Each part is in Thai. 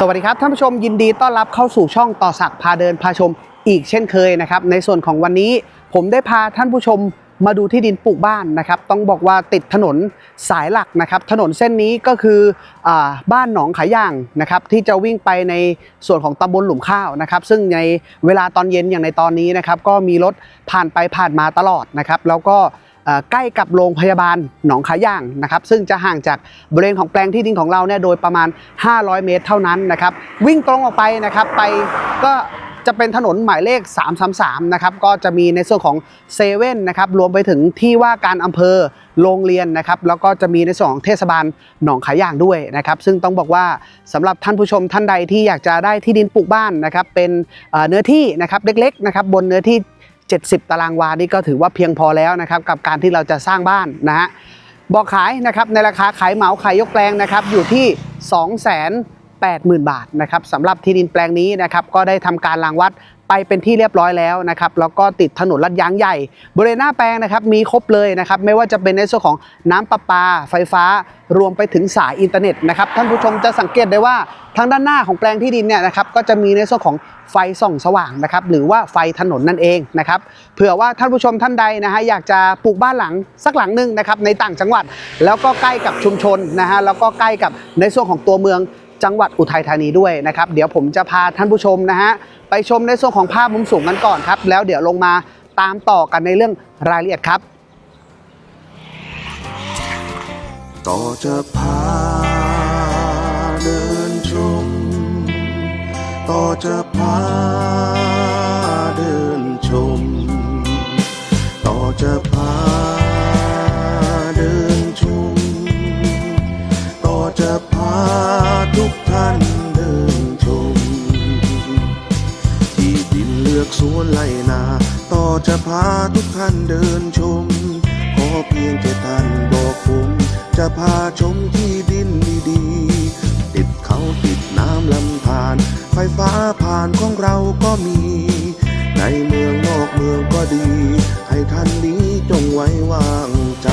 สวัสดีครับท่านผู้ชมยินดีต้อนรับเข้าสู่ช่องต่อสักพาเดินพาชมอีกเช่นเคยนะครับ ในส่วนของวันนี้ผมได้พาท่านผู้ชมมาดูที่ดินปลูกบ้านนะครับ ต้องบอกว่าติดถนนสายหลักนะครับ ถนนเส้นนี้ก็คืออบ้านหนองขายย่างนะครับ ที่จะวิ่งไปในส่วนของตำบลหลุมข้าวนะครับ ซึ่งในเวลาตอนเย็นอย่างในตอนนี้นะครับ ก็มีรถผ่านไปผ่านมาตลอดนะครับ แล้วก็ ใกล้กับโรงพยาบาลหนองขาย่างนะครับ ซึ่งจะห่างจากบริเวณของแปลงที่ดินของเราเนี่ยโดยประมาณ 500 เมตรเท่านั้นนะครับ วิ่งตรงออกไปนะครับไปก็จะเป็นถนนหมายเลข 333 นะครับ ก็จะมีในส่วนของเซเว่นนะครับ รวมไปถึงที่ว่าการอำเภอ โรงเรียนนะครับ แล้วก็จะมีในส่วนของเทศบาลหนองขาย่างด้วยนะครับ ซึ่งต้องบอกว่าสำหรับท่านผู้ชมท่านใดที่อยากจะได้ที่ดินปลูกบ้านนะครับ เป็นเนื้อที่นะครับเล็กๆนะครับ บนเนื้อที่ 70 ตารางวานี่ก็ถือว่าเพียงพอแล้วนะครับกับการที่เราจะสร้างบ้านนะฮะบอกขายนะครับในราคาขายเหมาขายยกแปลงนะครับอยู่ที่ 280,000 บาทนะครับสำหรับที่ดินแปลงนี้นะครับก็ได้ทำการรางวัด ไปเป็นที่เรียบร้อยแล้วนะครับแล้วก็ติดถนนลัดยางใหญ่ บริเวณหน้าแปลงนะครับมีครบเลยนะครับไม่ว่าจะเป็นในส่วนของน้ำประปา ไฟฟ้ารวมไปถึงสายอินเทอร์เน็ตนะครับท่านผู้ชมจะสังเกตได้ว่าทางด้านหน้าของแปลงที่ดินเนี่ยนะครับก็จะมีในส่วนของไฟส่องสว่างนะครับหรือว่าไฟถนนนั่นเองนะครับเผื่อว่าท่านผู้ชมท่านใดนะฮะอยากจะปลูกบ้านหลังสักหลังหนึ่งนะครับในต่างจังหวัด แล้วก็ใกล้กับชุมชนนะฮะแล้วก็ใกล้กับในส่วนของตัวเมือง จังหวัดอุทัยธานีด้วยนะครับเดี๋ยวผมจะพาท่านผู้ชมนะฮะไปชมในส่วนของภาพมุมสูงกันก่อนครับ แล้วเดี๋ยวลงมาตามต่อกันในเรื่องรายละเอียดครับ ต่อจะพาเดินชม ต่อจะพาเดินชม ต่อจะพาเดินชม ต่อจะพา จะพาทุกท่านเดินชม ขอเพียงแค่ท่านบอกผม จะพาชมที่ดินดีๆ ติดเขาติดน้ำลำธาร ไฟฟ้าผ่านของเราก็มี ในเมืองนอกเมืองก็ดี ให้ท่านนี้จงไว้วางใจ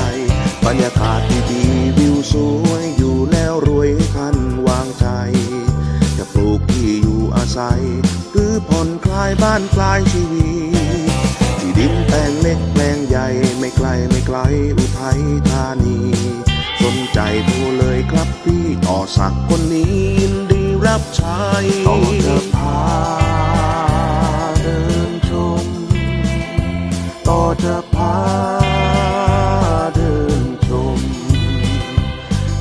บรรยากาศดีๆวิวสวยอยู่แล้วรวยให้ท่านวางใจ จะปลูกที่อยู่อาศัย หรือผ่อนคลายบ้านคลายชีวิต ดินแปลงเล็กแปลงใหญ่ไม่ไกลไม่ไกลอุทัยธานีสนใจโทรเลยครับพี่ต่อสักคนนี้ยินดีรับใช้ต่อจะพาเดินชมต่อจะพาเดินชม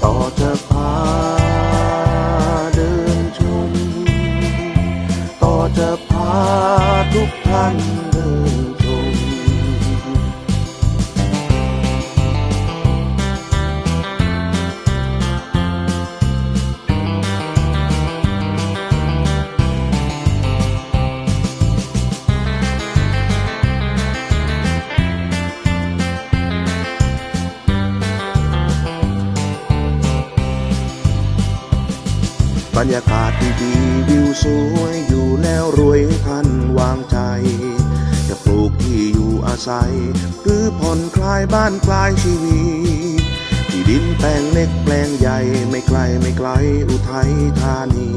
ต่อจะพาเดินชมต่อจะพาทุกท่านเดิน รรยากาศดีๆวิวสวยอยู่แล้วรวยท่านวางใจ จะปลูกที่อยู่อาศัย หรือผ่อนคลายบ้านคลายชีวิตที่ดินแปลงเล็กแปลงใหญ่ไม่ไกลไม่ไกลอุทัยธานี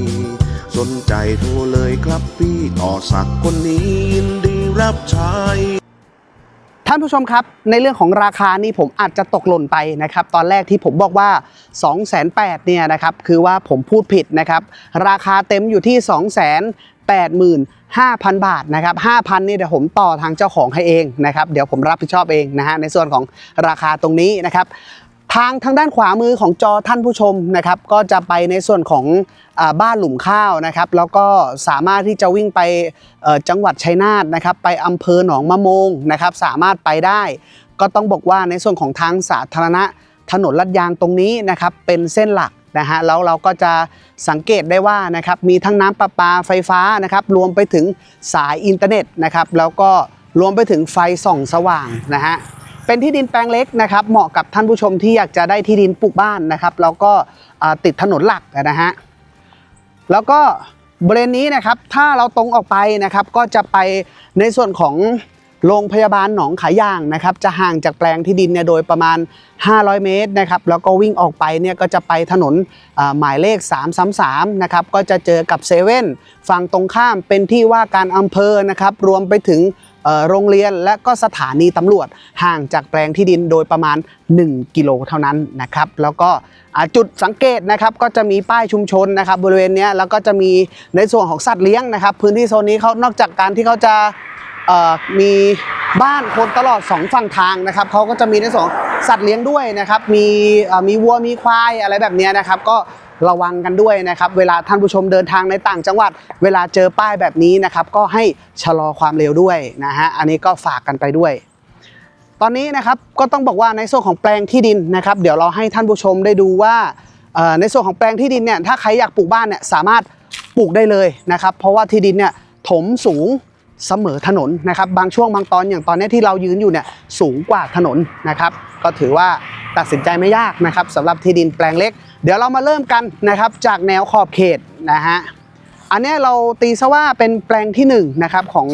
สนใจโทรเลยครับพี่ต่อสักคนนี้ยินดีรับใช้ ท่านผู้ชมครับ ในเรื่องของราคานี่ผมอาจจะตกหล่นไปนะครับ ตอนแรกที่ผมบอกว่า 2 8 0 0 0เนี่ยนะครับ คือว่าผมพูดผิดนะครับ ราคาเต็มอยู่ที่ 2 8 5 0 0 0 บาทนะครับ5,000นี่เดี๋ยวผมต่อทางเจ้าของให้เองนะครับ เดี๋ยวผมรับผิดชอบเองนะฮะในส่วนของราคาตรงนี้นะครับ ทางทางด้านขวามือของจอท่านผู้ชมนะครับ ก็จะไปในส่วนของอบ้านหลุมข้าวนะครับ แล้วก็สามารถที่จะวิ่งไปจังหวัดชัยนาทนะครับ ไปอำเภอหนองมะโมงนะครับ สามารถไปได้ ก็ต้องบอกว่าในส่วนของทางสาธารณะถนนลาดยางตรงนี้นะครับ เป็นเส้นหลักนะฮะแล้วเราก็จะสังเกตได้ว่านะครับมีทั้งน้ำประปาไฟฟ้านะครับ รวมไปถึงสายอินเทอร์เน็ตนะครับ แล้วก็รวมไปถึงไฟส่องสว่างนะฮะ เป็นที่ดินแปลงเล็กนะครับ เหมาะกับท่านผู้ชมที่อยากจะได้ที่ดินปลูกบ้านนะครับ แล้วก็ติดถนนหลักนะฮะแล้วก็บริเวณนี้นะครับถ้าเราตรงออกไปนะครับก็จะไปในส่วนของโรงพยาบาลหนองขายางนะครับ จะห่างจากแปลงที่ดินเนี่ยโดยประมาณ 500 เมตรนะครับแล้วก็วิ่งออกไปเนี่ยก็จะไปถนนหมายเลข 333นะครับก็จะเจอกับเซเว่นฝั่งตรงข้ามเป็นที่ว่าการอำเภอนะครับรวมไปถึง โรงเรียนและก็สถานีตำรวจห่างจากแปลงที่ดินโดยประมาณ 1 กิโลเท่านั้นนะครับแล้วก็จุดสังเกตนะครับก็จะมีป้ายชุมชนนะครับบริเวณนี้แล้วก็จะมีในส่วนของสัตว์เลี้ยงนะครับ พื้นที่โซนนี้เขานอกจากการที่เขาจะมีบ้านคนตลอดสองฝั่งทางนะครับเขาก็จะมีในส่วนสัตว์เลี้ยงด้วยนะครับ มีมีวัวมีควายอะไรแบบนี้นะครับ ก็ ระวังกันด้วยนะครับ เวลาท่านผู้ชมเดินทางในต่างจังหวัด เวลาเจอป้ายแบบนี้นะครับ ก็ให้ชะลอความเร็วด้วยนะฮะอันนี้ก็ฝากกันไปด้วย ตอนนี้นะครับก็ต้องบอกว่าในส่วนของแปลงที่ดินนะครับ เดี๋ยวเราให้ท่านผู้ชมได้ดูว่าในส่วนของแปลงที่ดินเนี่ยถ้าใครอยากปลูกบ้านเนี่ยสามารถปลูกได้เลยนะครับ เพราะว่าที่ดินเนี่ยถมสูงเสมอถนนนะครับ บางช่วงบางตอนอย่างตอนนี้ที่เรายืนอยู่เนี่ยสูงกว่าถนนนะครับ ก็ถือว่าตัดสินใจไม่ยากนะครับสำหรับที่ดินแปลงเล็กเดี๋ยวเรามาเริ่มกันนะครับจากแนวขอบเขตนะฮะอันนี้เราตีซะว่าเป็นแปลงที่1นงนะครับของ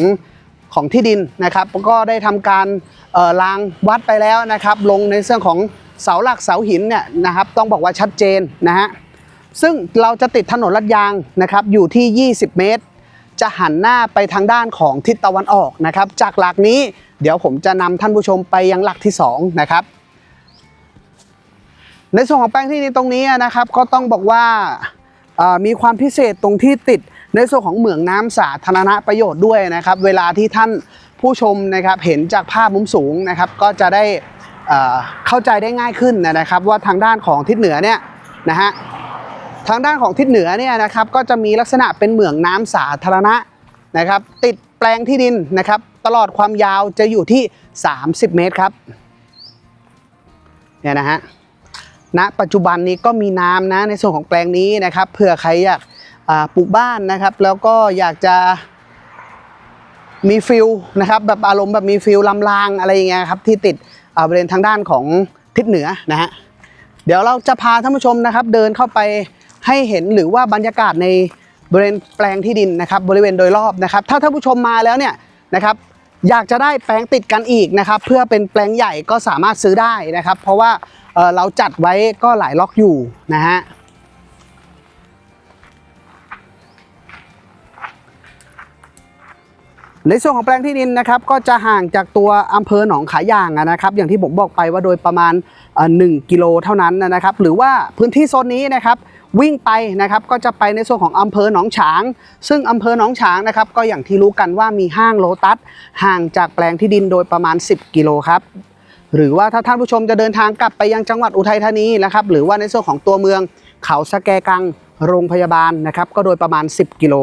ของที่ดินนะครับก็ได้ทำการเอ่อรางวัดไปแล้วนะครับ ลงในเรื่องของเสาหลักเสาหินเนี่ยนะครับ ต้องบอกว่าชัดเจนนะฮะซึ่งเราจะติดถนนลาดยางนะครับอยู่ที่ 20 เมตร จะหันหน้าไปทางด้านของทิศตะวันออกนะครับ จากหลักนี้เดี๋ยวผมจะนำท่านผู้ชมไปยังหลักที่สองนะครับ ในส่วนของแปลงที่ดินตรงนี้นะครับ ก็ต้องบอกว่ามีความพิเศษตรงที่ติดในส่วนของเหมืองน้ำสาธารณประโยชน์ด้วยนะครับ เวลาที่ท่านผู้ชมนะครับเห็นจากภาพมุมสูงนะครับ ก็จะได้เข้าใจได้ง่ายขึ้นนะครับ ว่าทางด้านของทิศเหนือเนี่ยนะฮะทางด้านของทิศเหนือเนี่ยนะครับก็จะมีลักษณะเป็นเหมืองน้ำสาธารณะนะครับ ติดแปลงที่ดินนะครับ ตลอดความยาวจะอยู่ที่ 30 เมตรครับเนี่ยนะฮะ ณปัจจุบันนี้ก็มีน้ำนะในส่วนของแปลงนี้นะครับเผื่อใครอยากปลูกบ้านนะครับ แล้วก็อยากจะมีฟิลนะครับแบบอารมณ์แบบมีฟิลลำรางอะไรอย่างเงี้ยครับที่ติดบริเวณทางด้านของทิศเหนือนะฮะเดี๋ยวเราจะพาท่านผู้ชมนะครับ เดินเข้าไปให้เห็นหรือว่าบรรยากาศในบริเวณแปลงที่ดินนะครับ บริเวณโดยรอบนะครับ ถ้าท่านผู้ชมมาแล้วเนี่ยนะครับ อยากจะได้แปลงติดกันอีกนะครับ เพื่อเป็นแปลงใหญ่ก็สามารถซื้อได้นะครับ เพราะว่า เเราจัดไว้ก็หลายล็อกอยู่นะฮะในส่วนของแปลงที่ดินนะครับก็จะห่างจากตัวอำเภอหนองขายางนะครับอย่างที่ผมบอกไปว่าโดยประมาณ 1 กิโลเท่านั้นนะครับหรือว่าพื้นที่โซนนี้นะครับวิ่งไปนะครับก็จะไปในส่วนของอำเภอหนองฉาง ซึ่งอำเภอหนองฉางนะครับก็อย่างที่รู้กันว่ามีห้างโลตัสห่างจากแปลงที่ดินโดยประมาณ 10 กิโลครับ หรือว่าถ้าท่านผู้ชมจะเดินทางกลับไปยังจังหวัดอุทัยธานีนะครับหรือว่าในส่วนของตัวเมืองเขาสะแกกังโรงพยาบาลนะครับ ก็โดยประมาณ 10 กิโล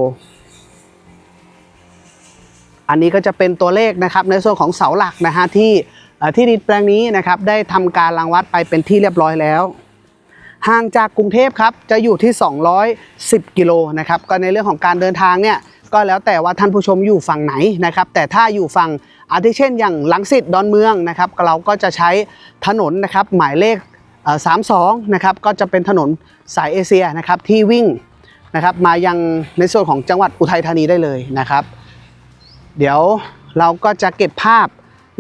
อันนี้ก็จะเป็นตัวเลขนะครับในส่วนของเสาหลักนะฮะที่ที่ดินแปลงนี้นะครับได้ทำการรังวัดไปเป็นที่เรียบร้อยแล้วห่างจากกรุงเทพครับจะอยู่ที่ 210 กิโลนะครับก็ในเรื่องของการเดินทางเนี่ยก็แล้วแต่ว่าท่านผู้ชมอยู่ฝั่งไหนนะครับแต่ถ้าอยู่ฝั่ง อาทิเช่นอย่างลังสิตดอนเมืองนะครับเราก็จะใช้ถนนนะครับหมายเลขเอ่อ32นะครับก็จะเป็นถนนสายเอเชียนะครับที่วิ่งนะครับมายังในส่วนของจังหวัดอุทัยธานีได้เลยนะครับ เดี๋ยวเราก็จะเก็บภาพ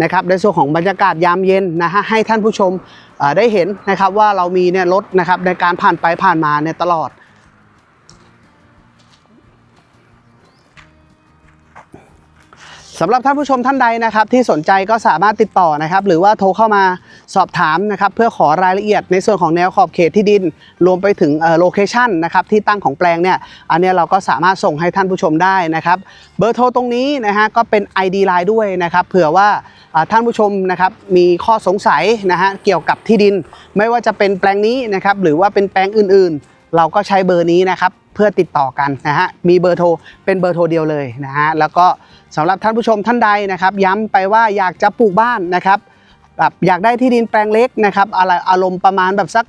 นะครับในส่วนของบรรยากาศยามเย็นนะฮะให้ท่านผู้ชมได้เห็นนะครับว่าเรามีเนี่ยรถนะครับในการผ่านไปผ่านมาเนี่ยตลอด สำหรับท่านผู้ชมท่านใดนะครับที่สนใจก็สามารถติดต่อนะครับหรือว่าโทรเข้ามาสอบถามนะครับเพื่อขอรายละเอียดในส่วนของแนวขอบเขตที่ดิน รวมไปถึงโลเคชันนะครับที่ตั้งของแปลงเนี่ยอันนี้เราก็สามารถส่งให้ท่านผู้ชมได้นะครับเบอร์โทรตรงนี้นะฮะก็เป็น ID Line ด้วยนะครับเผื่อว่าอ่าท่านผู้ชมนะครับมีข้อสงสัยนะฮะเกี่ยวกับที่ดิน ไม่ว่าจะเป็นแปลงนี้นะครับหรือว่าเป็นแปลงอื่นๆ เราก็ใช้เบอร์นี้นะครับเพื่อติดต่อกันนะฮะมีเบอร์โทรเป็นเบอร์โทรเดียวเลยนะฮะแล้วก็สำหรับท่านผู้ชมท่านใดนะครับ ย้ำไปว่าอยากจะปลูกบ้านนะครับแบบอยากได้ที่ดินแปลงเล็กนะครับอะไรอารมณ์ประมาณแบบสัก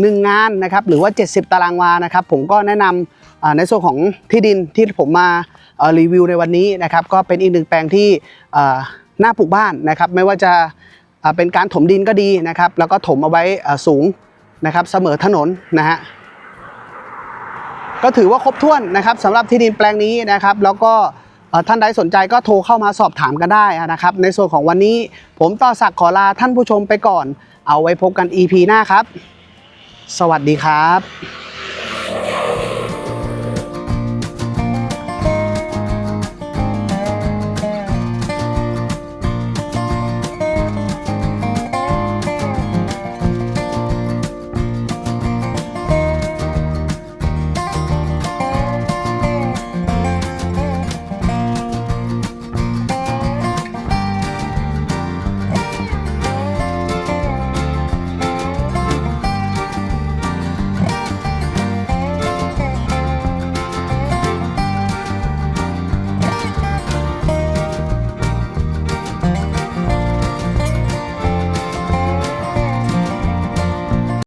หนึ่งงานนะครับหรือว่า 70 ตารางวานะครับ ผมก็แนะนำอ่าในส่วนของที่ดินที่ผมมารีวิวในวันนี้นะครับ ก็เป็นอีกหนึ่งแปลงที่น่าปลูกบ้านนะครับ ไม่ว่าจะเป็นการถมดินก็ดีนะครับ แล้วก็ถมเอาไว้สูงนะครับเสมอถนนนะฮะ ก็ถือว่าครบถ้วนนะครับสำหรับที่ดินแปลงนี้นะครับ แล้วก็ท่านใดสนใจก็โทรเข้ามาสอบถามกันได้นะครับ ในส่วนของวันนี้ผมต่อศักดิ์ขอลาท่านผู้ชมไปก่อน เอาไว้พบกัน EP หน้าครับ สวัสดีครับ